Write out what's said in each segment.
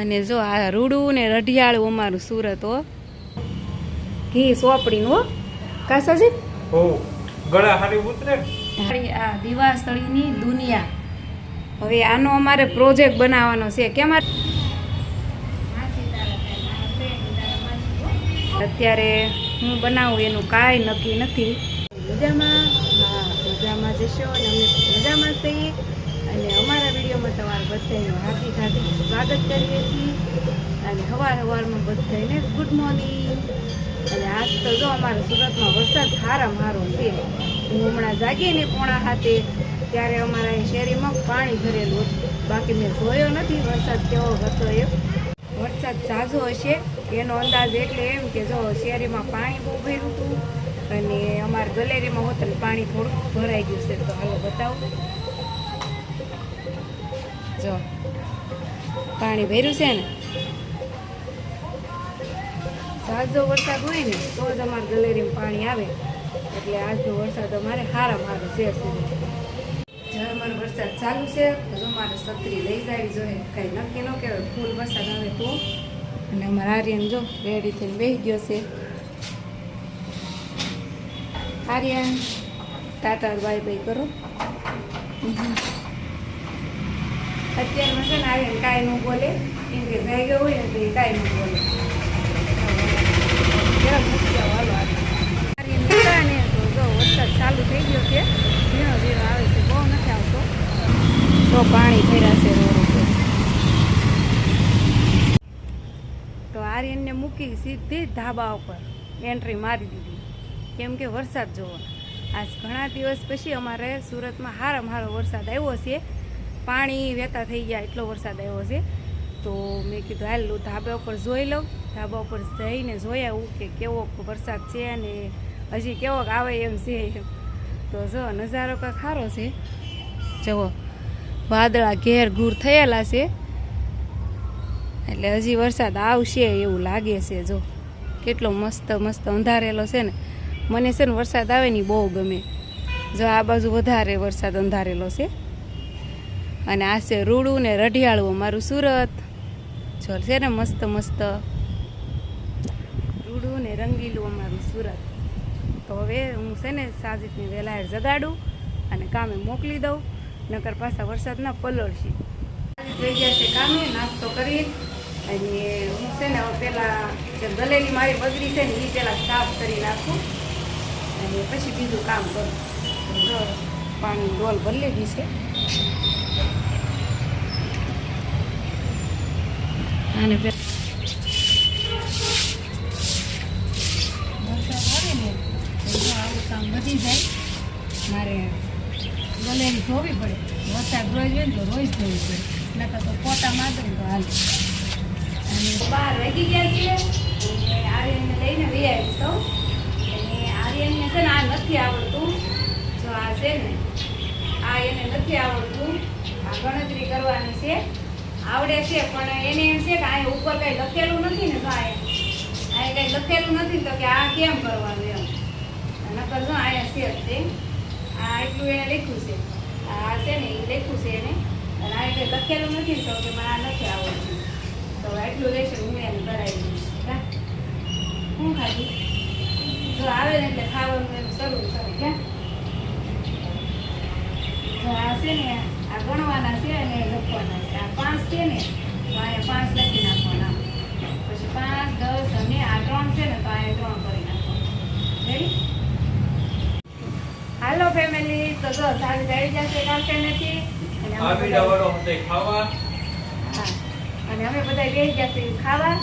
અને જો આ રૂડું ને રઢિયાળું અમારું સુરત હો. ઘી સોપડીનું હો. કાસાજી? હો ગળા હારી ઉતરે. આ દિવાસળીની દુનિયા. હવે આનો અમારે પ્રોજેક્ટ બનાવવાનો છે. કેમ અત્યારે હું બનાવું એનું કાંઈ નક્કી નથી. મજામાં? હા મજામાં જશો અને અમે મજામાં છીએ. અને વિડીયોમાં તમારું બધાનું હાર્દિક હાર્દિક સ્વાગત કરીએ છીએ. અને સવાર સવારમાં બધાને ગુડ મોર્નિંગ અને આજ તો જો અમારા સુરતમાં વરસાદ હારા મારો છે. હું હમણાં જાગી ને પોણા હાથે, ત્યારે અમારા શેરીમાં પાણી ભરેલું હતું. બાકી મેં જોયો નથી વરસાદ કેવો હતો એ. વરસાદ ઝાઝો હશે, એનો અંદાજ એટલે એમ કે જો શેરીમાં પાણી બહુ ભર્યું હતું, અને અમારા ગલેરીમાં હોતલ પાણી થોડુંક ભરાઈ ગયું છે. તો હાલો બતાવું. જો, પાણી ભર્યું છે ને. ઝાઝો વરસાદ હોય ને, તો જ અમારા ગલેરીમાં પાણી આવે. એટલે આજનો વરસાદ અમારે સારા મારો છે સુધી. અમારો વરસાદ ચાલુ છે, તો જો મારે છત્રી લઈ જાવી જોઈએ કાંઈ નક્કી ન કહેવાય, ફૂલ વરસાદ આવે તો. અને અમારા આર્યન જો રેડી થઈને બેસી ગયો છે. આર્યન ટાટા બાય બાય કરો. અત્યારમાં છે ને આર્યન કાંઈ ન બોલે. કેમ કે ભાઈ ગયો હોય ને તો એ કાંઈ ન બોલે. વરસાદ ચાલુ થઈ ગયો છે. ઝીણો ઝીણો આવે છે. બહુ નથી આવતો. તો પાણી છે રોડ ઉપર. તો આર્યનને મૂકી સીધી ધાબા ઉપર એન્ટ્રી મારી દીધી. કેમ કે વરસાદ જોવો. આજ ઘણા દિવસ પછી અમારે સુરતમાં હારામાં હારો વરસાદ આવ્યો છે. પાણી વહેતા થઈ ગયા, એટલો વરસાદ આવ્યો છે. તો મેં કીધું, હાલ ધાબા ઉપર જોઈ લઉં. ધાબા ઉપર જઈને જોઈ આવું કે કેવો વરસાદ છે અને હજી કેવોક આવે એમ છે. તો જો, નજારો કાંક સારો છે. જુઓ, વાદળા ઘેર ઘૂર થયેલા છે. એટલે હજી વરસાદ આવશે એવું લાગે છે, જો. કેટલો મસ્ત મસ્ત અંધારેલો છે ને. મને છે ને વરસાદ આવે ને બહુ ગમે. જો આ બાજુ વધારે વરસાદ અંધારેલો છે. અને આ છે રૂડું ને રઢિયાળું અમારું સુરત. જો છે ને મસ્ત મસ્ત. રૂડું ને રંગીલું અમારું સુરત. તો હવે હું છે ને સાજીદને વહેલા જગાડું અને કામે મોકલી દઉં, નકર પાછા વરસાદના પલળશે. થઈ ગયા છે કામે, નાસ્તો કરી અને હું છે ને પહેલાં જે ગલેલી મારી બગડી છે ને એ પહેલાં સાફ કરી નાખું અને પછી બીજું કામ કરું. પાણી ડોલ ભરી બી છે. અને વધી જાય મારે ગલેલી ધોવી પડે. વરસાદ રોજ હોય તો રોજ ધોવી પડે. નકર તો પોતા તો હાલે. અને બહાર વાગી ગયા છે અને લઈને વહી આવી સૌ અને આર્યનને છે ને આ નથી આવડતું. જો આ છે ને, આ એને નથી આવડતું. આ ગણતરી કરવાની છે. આવડે છે, પણ એને એમ છે કે આ ઉપર કઈ લખેલું નથી ને તો આ કઈ લખેલું નથી તો કે આ કેમ કરવાનું એમ. નકર જો અહીંયા છે તે, આ એટલું એને લખ્યું છે. આ છે ને એ લખ્યું છે એને. અને આ કઈ લખેલું નથી તો કે મને આ નથી આવડતું. તો એટલું હું એને કરાવી દઈશ. શું ખાધું? જો આવે ને એટલે ખાવાનું એનું શરૂ કરે. ક્યાં આ છે ને આ ગણવાના છે અને લખવાના છે. આ પાંચ છે ને તો અહીંયા પાંચ લખી નાખવાના. પછી પાંચ દસ અને આ ત્રણ છે ને તો અહીંયા ત્રણ કરી નાખવાના. રેડી હાલો ફેમિલી તો જો સાંજ આવી જશે કાલકે નથી. અને અમે આ બધા- બીડા વાળો હતો એ ખાવા. હા. અને અમે બધા ગયા છીએ ખાવા.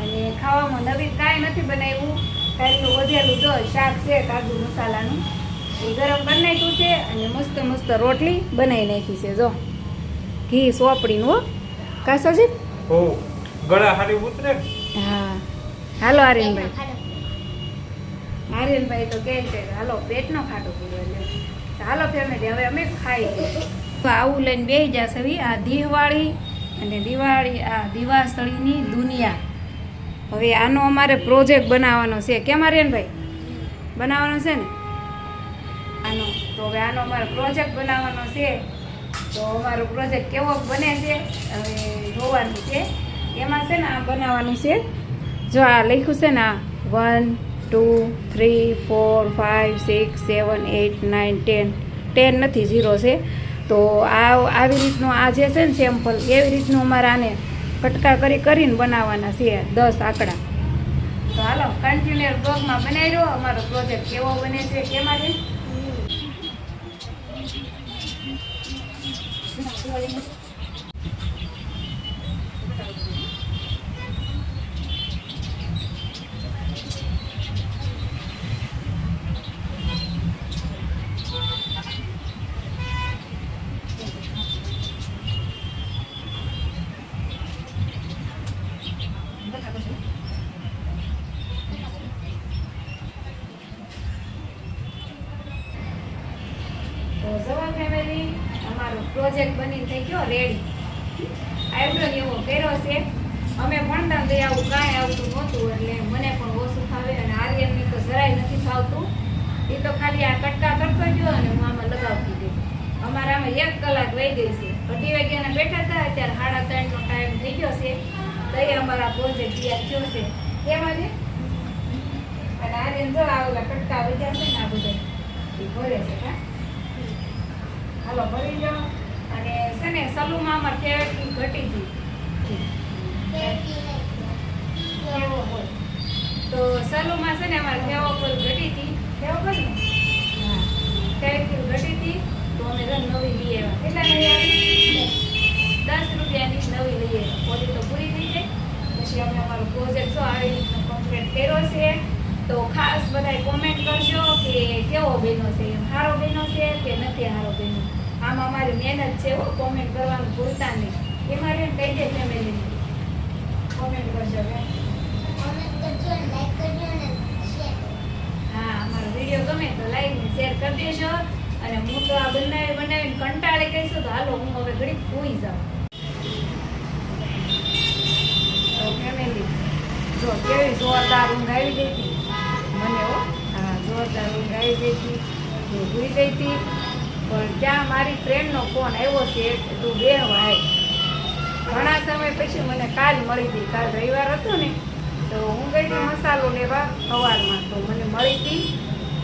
અને ખાવામાં નવી કાંઈ નથી બનાવ્યું. કાલનું વધેલું જો શાક છે કાજુ મસાલાનું. એ ગરમ કરી નાખ્યું છે અને મસ્ત મસ્ત રોટલી બનાવી નાખી છે જો. ઘી સોપડીનું હો. કાસાજી હો ગળા હારી ઉતરે હા. હાલો આર્યનભાઈ. આર્યનભાઈ તો કહે છે કે હાલો પેટનો ખાટો પૂરો એટલે હાલો ફેમિલી હવે અમે ખાઈ તો આવું લઈને બે જશે આ દિવાળી અને દિવાળી આ દિવાસળીની દુનિયા. હવે આનો અમારે પ્રોજેક્ટ બનાવવાનો છે. કેમ આર્યનભાઈ? બનાવવાનો છે ને? તો હવે આનો અમારે પ્રોજેક્ટ બનાવવાનો છે. તો અમારો પ્રોજેક્ટ કેવો બને છે, હવે જોવાનું છે. એમાં છે ને આ બનાવવાનું છે. જો આ લખ્યું છે ને આ one two three four five six seven eight nine ten ten નથી ઝીરો છે. તો આ આવી રીતનું આ જે છે ને સેમ્પલ એવી રીતનું અમારે આને કટકા કરી કરીને બનાવવાના છે દસ આંકડા. તો હાલો કન્ટિન્યુઅર બ્લોગમાં બનાવી રહ્યો અમારો પ્રોજેક્ટ કેવો બને છે, કેમાં છે? તો જવા ફેમિલી અમારો પ્રોજેક્ટ બની થઈ ગયો રેડી આઈબ્રો એવો કર્યો છે. અમે ભણતા તો આવું કાંઈ આવતું નહોતું, એટલે મને પણ ઓછું ફાવે અને આર્યનની તો જરાય નથી ફાવતું. એ તો ખાલી આ કટકા કરતો ગયો અને હું આમાં લગાવતી ગઈ અમારે આમાં એક કલાક વહી ગઈ છે. અઢી વાગ્યાના બેઠા હતા, અત્યારે સાડા ત્રણનો ટાઈમ થઈ ગયો છે. તો અમારા પ્રોજેક્ટ તૈયાર થયો છે. કેમાં છે અને આર્યન જો આવેલા કટકા વધ્યા છે ને આ બધા, એ ભરે છે, હા? હાલો, ભરી જાઓ અને છે ને, સલુમાં અમારે ફેવરેટ ઘટી હતી તો સલુમાં છે ને, અમારે કેવો બોલ ઘટી હતી? કેવો બોલ ને? કેવી ઘટી હતી, તો અમે રન નવી લઈ આવ્યા. કેટલા લઈ આવી દસ રૂપિયાની નવી લઈ આવ્યા. પોલી તો પૂરી થઈ જાય પછી અમે અમારો પ્રોજેક્ટ શું આવી રીતનો કમ્પ્લીટ કર્યો છે. તો ખાસ બધાય કોમેન્ટ કરજો કે કેવો બન્યો છે સારો બન્યો છે કે નથી સારો બન્યો? આમાં અમારી મહેનત છે હો કોમેન્ટ કરવાનું ભૂલતા નહીં. એ મારે કહી દે ફેમિલી કોમેન્ટ કરજો બેન હા અમારો વીડિયો ગમે તો લાઈક ને શેર કરી દેજો. અને હું તો આ બનાવી બનાવીને કંટાળી કહીશું તો હાલો હું હવે ઘડીક સૂઈ જાઉં. તો ફેમિલી જો કેવી જોરદાર ઊંઘ આવી ગઈ હતી. મને હો હા જોરદાર ઊંઘ આવી ગઈ હતી. ભૂલી ગઈ હતી. પણ ત્યાં મારી ફ્રેન્ડનો ફોન આવ્યો છે, તું બે ભાઈ. ઘણા સમય પછી મને કાલ મળી હતી કાલ રવિવાર હતો ને, તો હું ગઈ હતી મસાલો લેવા સવારમાં. તો મને મળી હતી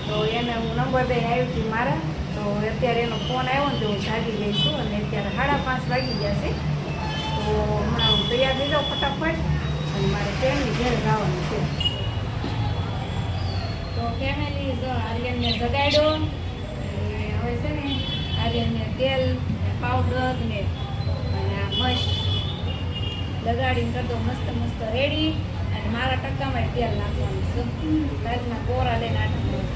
તો એને હું નંબર દઈને આવી હતી મારા. તો અત્યારે એનો ફોન આવ્યો ને, તો હું જાગી ગઈ અને અત્યારે સાડા પાંચ વાગી ગયા છે. તો હમણાં હું તૈયાર થઈ જાઉં ફટાફટ. અને મારે ફ્રેન્ડની ઘેર જવાનું છે. તો ફેમિલી આર્યનને જગાડ્યો. હવે છે ને આર્યનને તેલ પાવડર ને અને આ મસ્ત લગાડીને કરતો મસ્ત મસ્ત રેડી અને મારા ટક્કામાં તેલ નાખવાનું છે. રાજના કોરા લઈને આટલું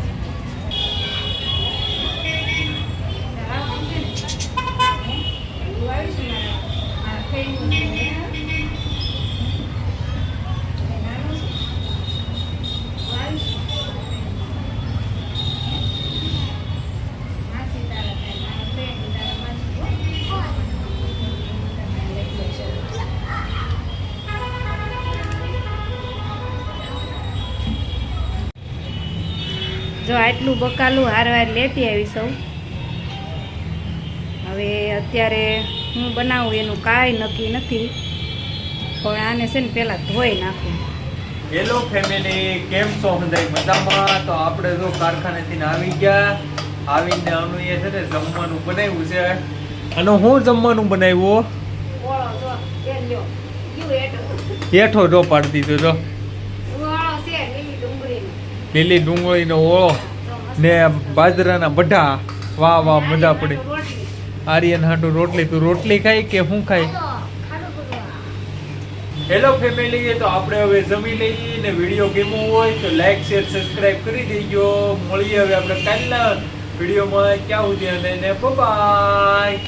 જો આટલું બકાલું હારવાર લેતી આવી સૌ. હવે અત્યારે હું બનાવું એનું કાંઈ નક્કી નથી. પણ આને છે ને પહેલાં ધોઈ નાખું. હેલો ફેમિલી કેમ છો બધા મજામાં? તો આપણે જો કારખાનેથી ને આવી ગયા. આવીને અનુએ છે ને જમવાનું બનાવ્યું છે. અને હું જમવાનું બનાવ્યું? હેઠો જો પાડી દીધો જો ઓળો છે લીલી ડુંગળીનો લીલી ડુંગળીનો ઓળો ને બાજરાના બઢા. વાહ વાહ મજા પડી. આર્યન હાટુ રોટલી. તું રોટલી ખાઈ કે હું ખાઈ હાલો, ફેમિલી તો આપણે હવે જમી લઈએ ને વીડિયો ગેમો હોય તો લાઈક શેર સબસ્ક્રાઇબ કરી દેજો. મળીએ હવે આપણે કાલના વિડીયોમાં. ક્યાં સુધી અને બાય